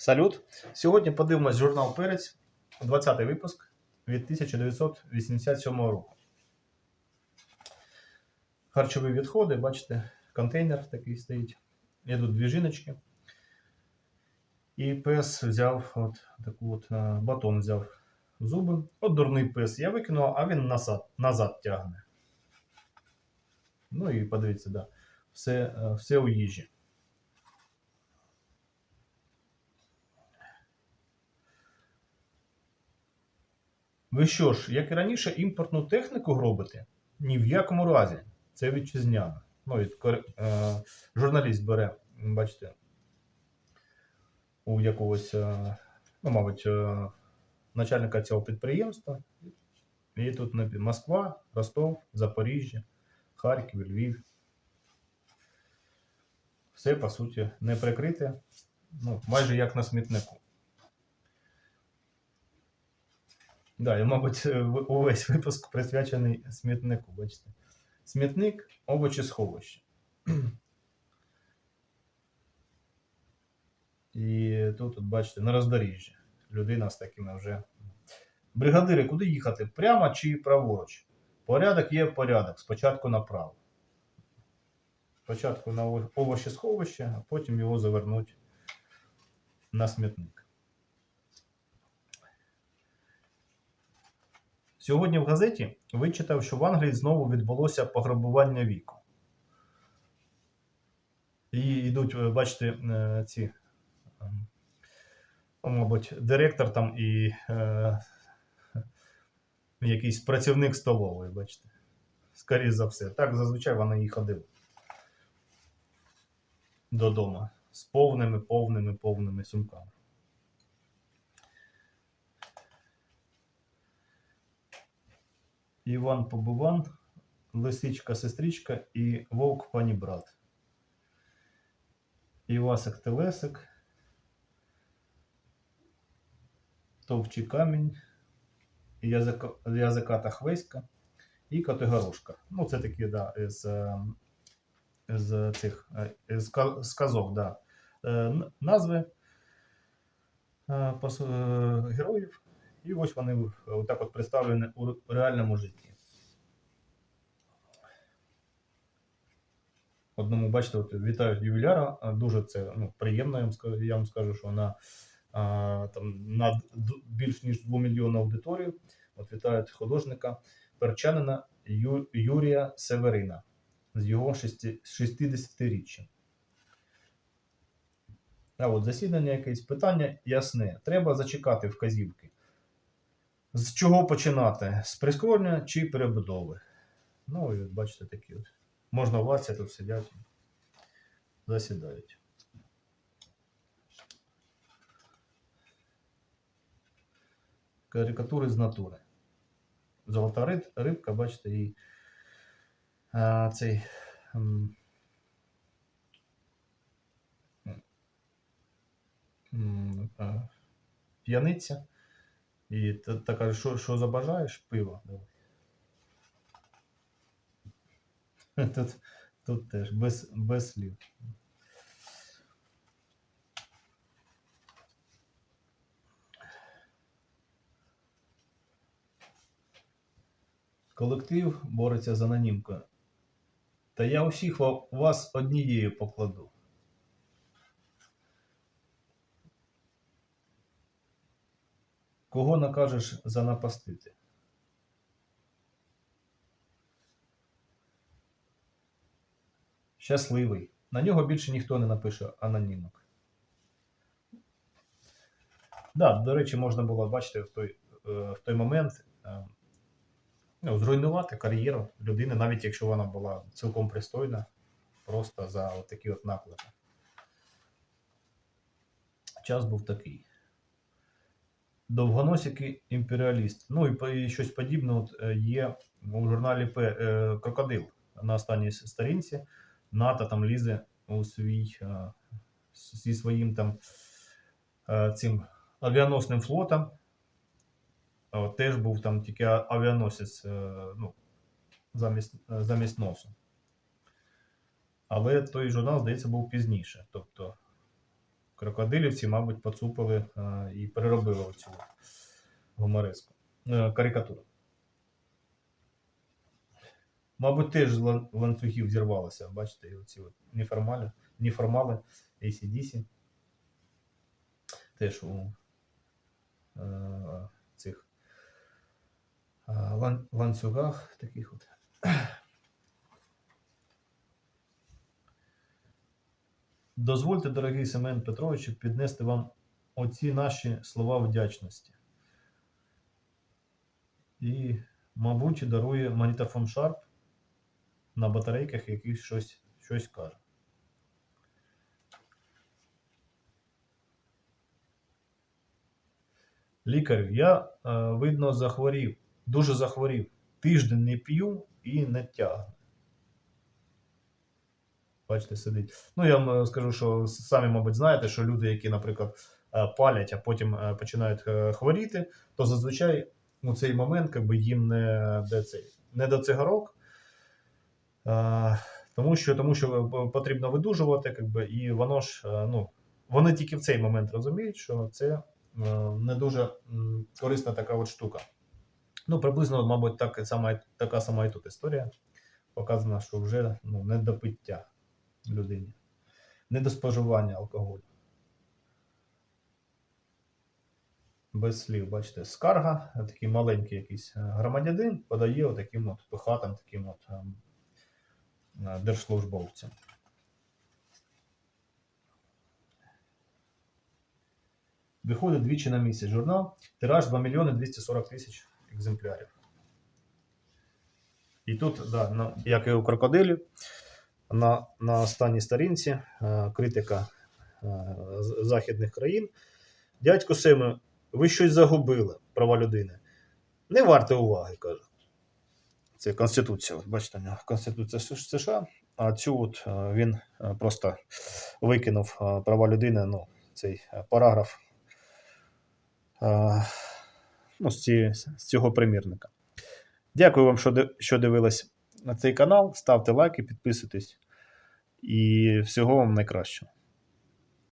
Салют! Сьогодні подивимось журнал Перець, 20-й випуск від 1987 року. Харчові відходи, бачите, контейнер такий стоїть. Є дві жіночки. І пес взяв от таку от е, батон взяв зуби. От дурний пес. Я викинув, а він назад, назад тягне. Ну і подивіться, да. Все, е, все у їжі. Ви що ж, як і раніше, імпортну техніку робите? Ні в якому разі. Це вітчизняно. Ну, кор- е, журналіст бере, бачите, у якогось, е, ну, мабуть, е, начальника цього підприємства. І тут Москва, Ростов, Запоріжжя, Харків, Львів. Все, по суті, не прикрите, ну, майже як на смітнику. Да, і, мабуть, е, увесь випуск присвячений смітнику. Бачите? Смітник, овочі сховище. І тут, от, бачите, на роздоріжжі. Людина з такими вже. Бригадири, куди їхати? Прямо чи праворуч? Порядок є порядок. Спочатку направо. Спочатку на ово- а потім його завернуть на смітник. Сьогодні в газеті вичитав, що в Англії знову відбулося пограбування віку. І йдуть, е, бачите, е, ці, ну, мабуть, директор там і е, якийсь працівник столової, бачите. Скоріше за все. Так зазвичай вони і ходили додому з повними, повними, повними сумками. Іван Побиван, Лисичка сестричка і Вовк пані брат. Івасик Телесик. Товчий камінь, язика, язиката хвеська і Котигорошка. Ну, це такі, да, з, е, з цих е, з сказок, да. Е, Назви е, е, героїв. І ось вони отак от представлені у реальному житті. Одному, бачите, от вітають ювіляра. Дуже це ну, приємно, я вам скажу, я вам скажу що на, а, там, на більш ніж 2 мільйони аудиторію. От вітають художника перчанина Ю, Юрія Северина з його шести- 60-річчям. А от засідання якесь питання ясне. Треба зачекати вказівки. З чого починати? З прискорення чи перебудови? Ну, і от бачите, такі от. Можна власті тут сидять, засідають. Карикатури з натури. Золота риб, рибка, бачите, і а, цей. м, м, п'яниця. І та, та каже, що, що забажаєш? Давай. Тут, тут теж без, без слів. Колектив бореться з анонімкою. Та я усіх вас однією покладу. Кого накажеш занапастити? Щасливий. На нього більше ніхто не напише анонімок. Да, до речі, можна було бачити в той, е, в той момент е, ну, зруйнувати кар'єру людини, навіть якщо вона була цілком пристойна, просто за такі от наклепи. Час був такий. Довгоносики імперіаліст. Ну і, і щось подібне от, е, є у журналі П, е, Крокодил на останній сторінці. НАТО там лізе у свій е, зі своїм там цим авіаносним флотом. Теж був там тільки авіаносець ну, замість, замість носу. Але той журнал, здається, був пізніше. Тобто крокодилівці, мабуть, поцупили е, і переробили оцю гумореску. Е, карикатуру. Мабуть, теж з ланцюгів зірвалося. Бачите, оці от неформали, неформали ACDC. Теж у е, цих лан, ланцюгах таких от. Дозвольте, дорогий Семен Петрович, піднести вам оці наші слова вдячності. І, мабуть, дарує магнітофон Sharp на батарейках, який щось, щось каже. Лікарю, я, е, видно, захворів, дуже захворів. Тиждень не п'ю і не тягну. Бачите, сидить. Ну, я вам е, скажу, що самі, мабуть, знаєте, що люди, які, наприклад, е, палять, а потім е, починають хворіти, то зазвичай у цей момент якби, їм не, де цей, не до цигарок. Тому що, тому що потрібно видужувати, якби, і воно ж, ну, вони тільки в цей момент розуміють, що це не дуже корисна така от штука. Ну, приблизно, мабуть, так, сама, така сама і тут історія. Показано, що вже ну, не до пиття людині, не до споживання алкоголю. Без слів, бачите, скарга, такий маленький якийсь е, громадянин подає отаким от пихатим таким от ем, е, держслужбовцям. Виходить двічі на місяць журнал. Тираж 2 мільйони 240 тисяч екземплярів. І тут, да, на, як і у крокодилів, на, на останній сторінці е, критика е, західних країн. Дядько Семе, ви щось загубили, права людини. Не варте уваги, каже. Це Конституція. Бачите, Конституція США. А цю от е, він просто викинув права людини, ну, цей параграф ну, з, цього примірника. Дякую вам, що дивились на цей канал. Ставте лайки, підписуйтесь. І всього вам найкращого.